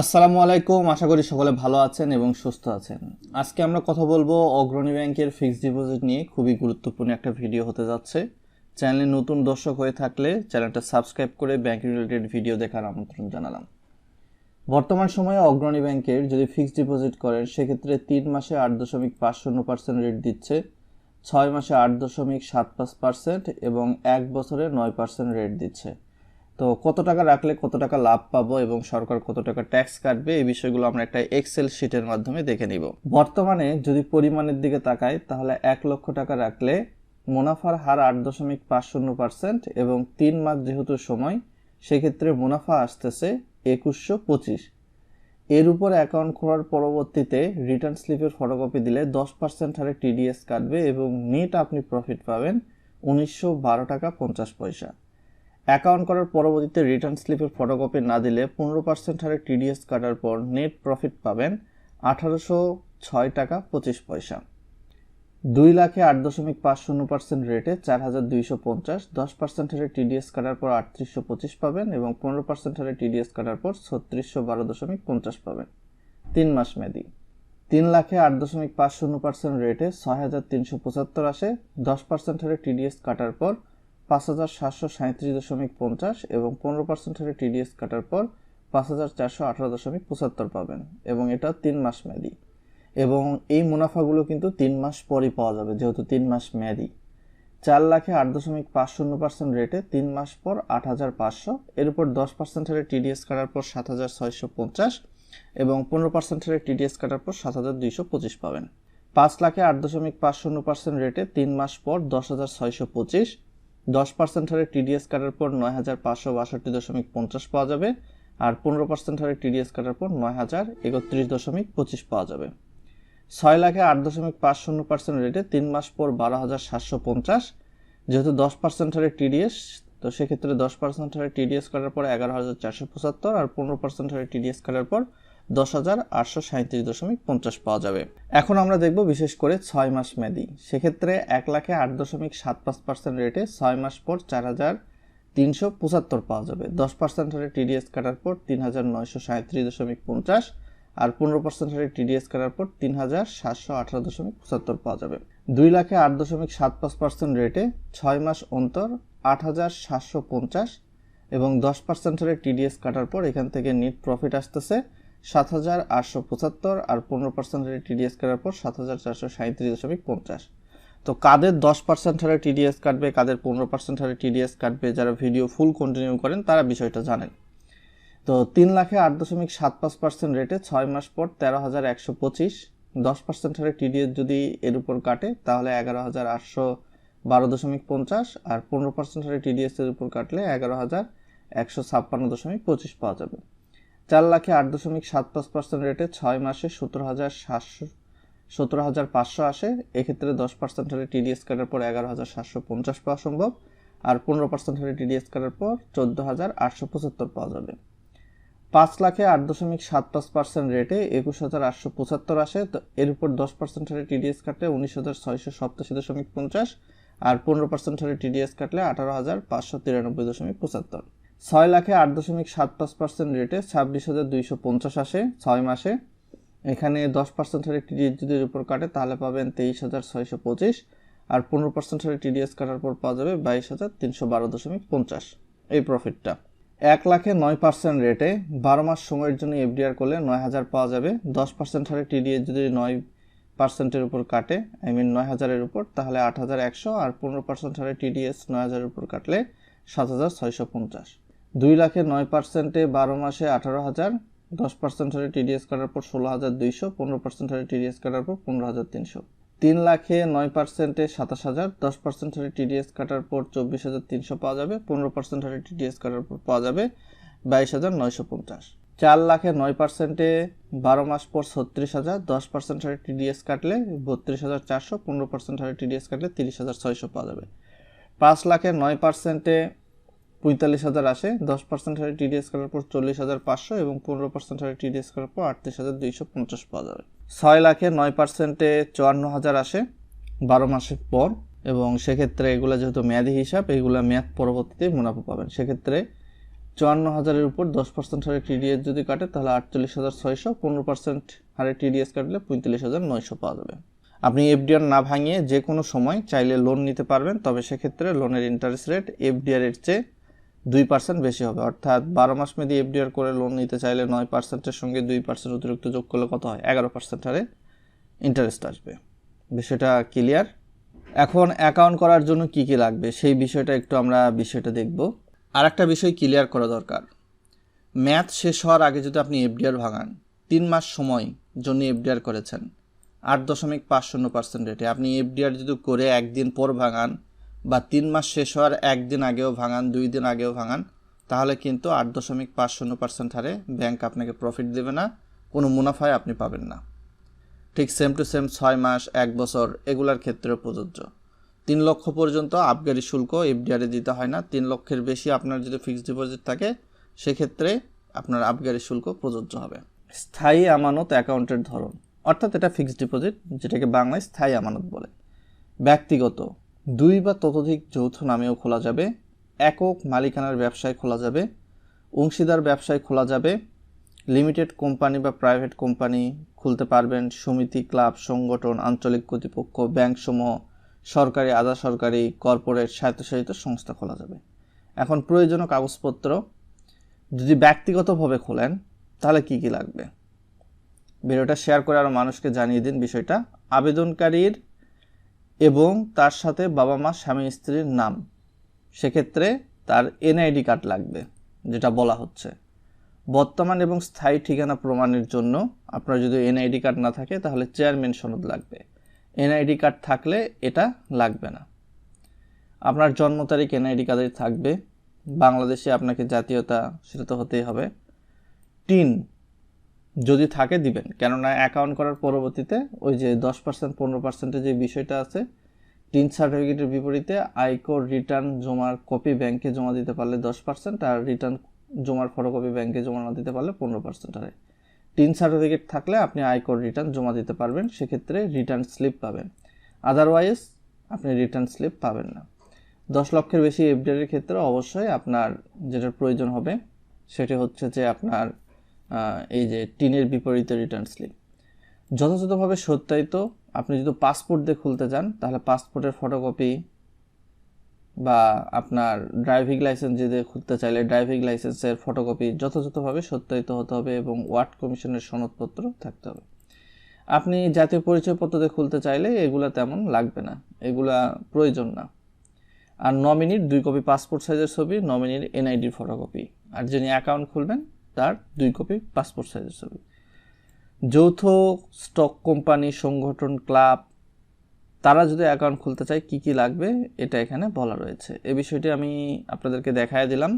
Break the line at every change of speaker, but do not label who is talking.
আসসালামু আলাইকুম, আশা করি সকলে ভালো আছেন এবং সুস্থ আছেন। আজকে আমরা কথা বলব অগ্রণী ব্যাংকের ফিক্সড ডিপোজিট নিয়ে, খুবই গুরুত্বপূর্ণ একটা ভিডিও হতে যাচ্ছে। চ্যানেলে নতুন দর্শক হয়ে থাকলে চ্যানেলটা সাবস্ক্রাইব করে ব্যাংক রিলেটেড ভিডিও দেখার আমন্ত্রণ জানালাম। বর্তমান সময়ে অগ্রণী ব্যাংকের যদি ফিক্সড ডিপোজিট করেন, সেক্ষেত্রে তিন মাসে আট দশমিক পাঁচ শূন্য পার্সেন্ট রেট দিচ্ছে, ছয় মাসে আট দশমিক সাত পাঁচ পার্সেন্ট এবং এক বছরে নয় পার্সেন্ট রেট দিচ্ছে। তো কত টাকা রাখলে কত টাকা লাভ পাবো এবং সরকার কত টাকা ট্যাক্স কাটবে, এই বিষয়গুলো আমরা একটা এক্সেল শিটের মাধ্যমে দেখে নিব। বর্তমানে যদি পরিমাণের দিকে তাকাই, তাহলে এক লক্ষ টাকা রাখলে মুনাফার হার আট দশমিক পাঁচ শূন্য পার্সেন্ট এবং তিন মাস যেহেতু সময়, সেক্ষেত্রে মুনাফা আসতেছে একুশশো পঁচিশ। এর উপর অ্যাকাউন্ট খোলার পরবর্তীতে রিটার্ন স্লিপের ফটোকপি দিলে দশ পার্সেন্ট হারে টিডিএস কাটবে এবং নেট আপনি প্রফিট পাবেন উনিশশো বারো টাকা পঞ্চাশ পয়সা। অ্যাকাউন্ট করার পরবর্তীতে রিটার্ন স্লিপের ফটোকপি না দিলে পনেরো পার্সেন্ট হারে টিডিএস কাটার পর নেট প্রফিট পাবেন আঠারোশো ছয় টাকা পঁচিশ পয়সা। দুই লাখে আট দশমিক পাঁচ শূন্য পার্সেন্ট রেটে চার হাজার দুইশো পঞ্চাশ, দশ পার্সেন্ট হারে টিডিএস কাটার পর আটত্রিশশো পঁচিশ পাবেন এবং পনেরো পার্সেন্ট হারে টিডিএস কাটার পর ছত্রিশশো বারো দশমিক পঞ্চাশ পাবেন। তিন মাস মেয়াদি। তিন লাখে আট দশমিক পাঁচ শূন্য পার্সেন্ট রেটে ছয় হাজার তিনশো পঁচাত্তর আসে, দশ পার্সেন্ট হারে টিডিএস কাটার পর পাঁচ হাজার সাতশো সাঁত্রিশ দশমিক পঞ্চাশ এবং পনেরো পার্সেন্ট হারে টিডিএস কাটার পর পাঁচ হাজার চারশো আঠারো দশমিক পঁচাত্তর পাবেন এবং এটা তিন মাস মেয়াদি। এবং এই মুনাফাগুলো কিন্তু তিন মাস পরই পাওয়া যাবে, যেহেতু তিন মাস মেয়াদি। চার লাখে আট দশমিক পাঁচ শূন্য পার্সেন্ট রেটে তিন মাস পর আট হাজার পাঁচশো। এর উপর দশ পার্সেন্ট হারে টিডিএস কাটার পর সাত হাজার ছয়শো পঞ্চাশ এবং পনেরো পার্সেন্ট হারে টিডিএস কাটার পর সাত হাজার দুইশো পঁচিশ পাবেন। পাঁচ লাখে আট দশমিক পাঁচ শূন্য পার্সেন্ট রেটে তিন মাস পর দশ হাজার ছয়শো পঁচিশ দশ পার্সেন্ট হারে টিডিএস কাটার পর নয় হাজার পাঁচশো বাষট্টি দশমিক পঞ্চাশ পাওয়া যাবে আর পনেরো পার্সেন্ট হারে টিডিএস কাটার পর নয় হাজার একত্রিশ দশমিক পঁচিশ পাওয়া যাবে। ছয় লাখে আট দশমিক পাঁচ শূন্য পার্সেন্ট রেটে তিন মাস পর বারো হাজার সাতশো পঞ্চাশ। যেহেতু দশ পার্সেন্ট হারে টিডিএস তো সেক্ষেত্রে দশ পার্সেন্ট হারে টিডিএস কাটার পর এগারো হাজার চারশো পঁচাত্তর আর পনেরো পার্সেন্ট হারে টিডিএস কাটার পর দশ হাজার আটশো সাঁত্রিশ দশমিক পঞ্চাশ পাওয়া যাবে। এখন আমরা দেখব বিশেষ করে ছয় মাস মেয়াদি। সেক্ষেত্রে এক লাখে আট দশমিক সাত পাঁচ পার্সেন্ট রেটে ছয় মাস পর চার হাজার তিনশো পঁচাত্তর পাওয়া যাবে। দশ পার্সেন্ট হারে টিডিএস কাটার পর তিন হাজার নয়শো সাঁত্রিশ দশমিক পঞ্চাশ আর পনেরো পার্সেন্ট হারে টিডিএস কাটার পর তিন হাজার সাতশো আঠারো দশমিক পঁচাত্তর পাওয়া যাবে। দুই লাখে আট দশমিক সাত পাঁচ পার্সেন্ট রেটে ছয় মাস অন্তর আট হাজার সাতশো পঞ্চাশ এবং দশ পার্সেন্ট হারে টিডিএস কাটার পর এখান থেকে নেট প্রফিট আসতেছে সাত হাজার আটশো পঁচাত্তর আর পনেরো পার্সেন্ট হারে টিডিএস কাটার পর সাত হাজার চারশো সাঁত্রিশ দশমিক পঞ্চাশ। তো কাদের দশ পার্সেন্ট হারে টিডিএস কাটবে কাদের পনেরো পার্সেন্ট হারে টিডিএস কাটবে যারা ভিডিও ফুল কন্টিনিউ করেন, তারা বিষয়টা জানেন। তো তিন লাখে আট দশমিক সাত পাঁচ পার্সেন্ট রেটে ছয় মাস পর তেরো হাজার একশো পঁচিশ। দশ পার্সেন্ট হারে টিডিএস যদি এর উপর কাটে, তাহলে এগারো হাজার আটশো বারো দশমিক পঞ্চাশ আর পনেরো পার্সেন্ট হারে টিডিএস এর উপর কাটলে এগারো হাজার একশো ছাপ্পান্ন দশমিক পঁচিশ পাওয়া যাবে। চার লাখে আট দশমিক সাত পাঁচ পার্সেন্ট রেটে ছয় মাসে সতেরো হাজার সাতশো, সতেরো হাজার পাঁচশো আসে। এক্ষেত্রে দশ পার্সেন্ট হারে টিডিএস কাটার পর এগারো হাজার সাতশো পঞ্চাশ পাওয়া সম্ভব। আর পনেরো পার্সেন্ট হারে টিডিএস কাটার পর চোদ্দ হাজার আটশো পঁচাত্তর পাওয়া যাবে। পাঁচ লাখে আট দশমিক সাত পাঁচ পার্সেন্ট রেটে একুশ হাজার আটশো পঁচাত্তর আসে। তো এর উপর দশ পার্সেন্ট হারে টিডিএস কাটলে উনিশ হাজার ছয়শো সপ্তাশি দশমিক পঞ্চাশ আর পনেরো পার্সেন্ট হারে টিডিএস কাটলে আঠারো হাজার পাঁচশো তিরানব্বই দশমিক পঁচাত্তর। ছয় লাখে আট দশমিক সাত পাঁচ পার্সেন্ট রেটে ছাব্বিশ হাজার দুইশো পঞ্চাশ আসে ছয় মাসে। এখানে দশ পার্সেন্ট হারে টিডিএস যদি উপর কাটে, তাহলে পাবেন তেইশ হাজার ছয়শো পঁচিশ। আর পনেরো পার্সেন্ট হারে টিডিএস কাটার পর পাওয়া যাবে বাইশ হাজার তিনশো বারো দশমিক পঞ্চাশ। এই প্রফিটটা এক লাখে নয় পার্সেন্ট রেটে বারো মাস সময়ের জন্য এফডিআর করলে নয় হাজার পাওয়া যাবে। দশ পার্সেন্ট হারে টিডিএস যদি নয় পার্সেন্টের উপর কাটে, আই মিন নয় হাজারের উপর, তাহলে আট হাজার একশো। আর পনেরো পার্সেন্ট হারে টিডিএস নয় হাজারের উপর কাটলে সাত হাজার ছয়শো পঞ্চাশ। দুই লাখে নয় পার্সেন্টে বারো মাসে আঠারো হাজার, দশ পার্সেন্ট হারে টিডিএস কাটার পর ষোলো হাজার দুইশো, পনেরো পার্সেন্ট হারে টিডিএস কাটার পর পনেরো হাজার তিনশো। তিন লাখে নয় পার্সেন্টে সাতাশ হাজার, দশ পার্সেন্ট হারে টিডিএস কাটার পর চব্বিশ হাজার তিনশো পাওয়া যাবে, পনেরো পার্সেন্ট হারে টিডিএস কাটার পর পাওয়া যাবে বাইশ হাজার নয়শো পঞ্চাশ। চার লাখে নয় পার্সেন্টে বারো মাস পর ছত্রিশ হাজার, দশ পার্সেন্ট হারে টিডিএস কাটলে বত্রিশ হাজার চারশো, পনেরো পার্সেন্ট হারে টিডিএস কাটলে তিরিশ হাজার ছয়শো পাওয়া যাবে। পাঁচ লাখে নয় পার্সেন্টে পঁয়তাল্লিশ হাজার আসে, দশ পার্সেন্ট হারে টিডিএস করার পর চল্লিশ হাজার পাঁচশো এবং পনেরো পার্সেন্ট হারে টিডিএস করার পর আটত্রিশ হাজার দুইশো পঞ্চাশ পাওয়া যাবে ছয় লাখে নয় পার্সেন্টে চুয়ান্ন হাজার আসে বারো মাসের পর এবং সেক্ষেত্রে এগুলো যেহেতু মেয়াদি হিসাব, এগুলো মেয়াদ পরবর্তীতে মুনাফা পাবেন। সেক্ষেত্রে চুয়ান্ন হাজারের উপর দশ পার্সেন্ট হারে টিডিএস যদি কাটে, তাহলে আটচল্লিশ হাজার ছয়শো, পনেরো পার্সেন্ট হারে টিডিএস কাটলে পঁয়তাল্লিশ হাজার নয়শো পাওয়া যাবে। আপনি এফডিআর না ভাঙিয়ে যে কোনো সময় চাইলে লোন নিতে পারবেন, তবে সেক্ষেত্রে লোনের ইন্টারেস্ট রেট এফডিআর এর চেয়ে দুই পার্সেন্ট বেশি হবে। অর্থাৎ বারো মাস মেয়াদি এফডিআর করে লোন নিতে চাইলে নয় পার্সেন্টের সঙ্গে দুই পার্সেন্ট অতিরিক্ত যোগ করলে কত হয়? এগারো পার্সেন্ট হারে ইন্টারেস্ট আসবে। বিষয়টা ক্লিয়ার এখন অ্যাকাউন্ট করার জন্য কি কি লাগবে? সেই বিষয়টা একটু আমরা বিষয়টা দেখব। আর একটা বিষয় ক্লিয়ার করা দরকার। ম্যাথ শেষ হওয়ার আগে যদি আপনি এফডিআর ভাঙান, তিন মাস সময় জন্য এফডিআর করেছেন, আট দশমিক পাঁচ শূন্য পার্সেন্ট রেটে আপনি এফডিআর যদি করে একদিন পর ভাঙান বা তিন মাস শেষ হওয়ার একদিন আগেও ভাঙান, দুই দিন আগেও ভাঙান, তাহলে কিন্তু আট দশমিক পাঁচ শূন্য পার্সেন্ট হারে ব্যাংক আপনাকে প্রফিট দেবে না, কোনো মুনাফায় আপনি পাবেন না। ঠিক সেম টু সেম ছয় মাস, এক বছর, এগুলার ক্ষেত্রেও প্রযোজ্য। তিন লক্ষ পর্যন্ত আবগারি শুল্ক এফডিআরে দিতে হয় না, তিন লক্ষের বেশি আপনার যদি ফিক্সড ডিপোজিট থাকে, সেক্ষেত্রে আপনার আবগারি শুল্ক প্রযোজ্য হবে। স্থায়ী আমানত অ্যাকাউন্টের ধরন, অর্থাৎ এটা ফিক্সড ডিপোজিট যেটাকে বাংলায় স্থায়ী আমানত বলে। ব্যক্তিগত দুই বা ততোধিক যৌথ নামেও খোলা যাবে। একক মালিকানার ব্যবসায় খোলা যাবে। অংশীদার ব্যবসায় খোলা যাবে। লিমিটেড কোম্পানি বা প্রাইভেট কোম্পানি খুলতে পারবেন। সমিতি, ক্লাব, সংগঠন, আঞ্চলিক কর্তৃপক্ষ, ব্যাংকসমূহ, সরকারি, আধা সরকারি, কর্পোরেট, স্বায়ত্তশাসিত সংস্থা খোলা যাবে। এখন প্রয়োজনীয় কাগজপত্র যদি ব্যক্তিগতভাবে খোলেন, তাহলে কি কি লাগবে? ভিডিওটা শেয়ার করে আরও মানুষকে জানিয়ে দিন বিষয়টা। আবেদনকারীর এবং তার সাথে বাবা মা স্বামী স্ত্রীর নাম। সেক্ষেত্রে তার এনআইডি কার্ড লাগবে, যেটা বলা হচ্ছে। বর্তমান এবং স্থায়ী ঠিকানা প্রমাণের জন্য আপনার যদি এনআইডি কার্ড না থাকে, তাহলে চেয়ারম্যান সনদ লাগবে। এনআইডি কার্ড থাকলে এটা লাগবে না। আপনার জন্ম তারিখ এনআইডি কার্ডে থাকবে। বাংলাদেশে আপনাকে জাতীয়তা, সেটা তো হতেই হবে। টিন যদি থাকে, দিবেন। কেননা অ্যাকাউন্ট করার পরবর্তীতে ওই যে দশ পার্সেন্ট পনেরো পার্সেন্টের যে বিষয়টা আছে, টিন সার্টিফিকেটের বিপরীতে আয়কর রিটার্ন জমার কপি ব্যাংকে জমা দিতে পারলে দশ পার্সেন্ট আর রিটার্ন জমার ফটোকপি ব্যাংকে জমা না দিতে পারলে পনেরো পার্সেন্ট হারে টিন সার্টিফিকেট থাকলে আপনি আয়কর রিটার্ন জমা দিতে পারবেন, সেক্ষেত্রে রিটার্ন স্লিপ পাবেন। আদারওয়াইজ আপনি রিটার্ন স্লিপ পাবেন না। দশ লক্ষের বেশি এফডিআর ক্ষেত্রে অবশ্যই আপনার যেটার প্রয়োজন হবে, সেটি হচ্ছে যে আপনার এই যে টিনের বিপরীতে রিটার্ন স্লিপ যথাযথভাবে সত্যায়িত, আপনি যদি পাসপোর্ট দিয়ে খুলতে চান, তাহলে পাসপোর্টের ফটোকপি বা আপনার ড্রাইভিং লাইসেন্স যদি খুলতে চাইলে ড্রাইভিং লাইসেন্সের ফটোকপি যথাযথভাবে সত্যায়িত হতে হবে এবং ওয়ার্ড কমিশনের সনদপত্র থাকতে হবে। আপনি জাতীয় পরিচয়পত্র দিয়ে খুলতে চাইলে এগুলা তেমন লাগবে না, এগুলা প্রয়োজন না। আর নমিনির দুই কপি পাসপোর্ট সাইজের ছবি নমিনির এনআইডির ফটোকপি আর যিনি অ্যাকাউন্ট খুলবেন তার দুই কপি পাসপোর্ট সাইজের ছবি। যৌথ স্টক কোম্পানি সংগঠন ক্লাব তারা যদি অ্যাকাউন্ট খুলতে চায়, কি কি লাগবে, এটা এখানে বলা রয়েছে। এ বিষয়টি আমি আপনাদেরকে দেখায় দিলাম।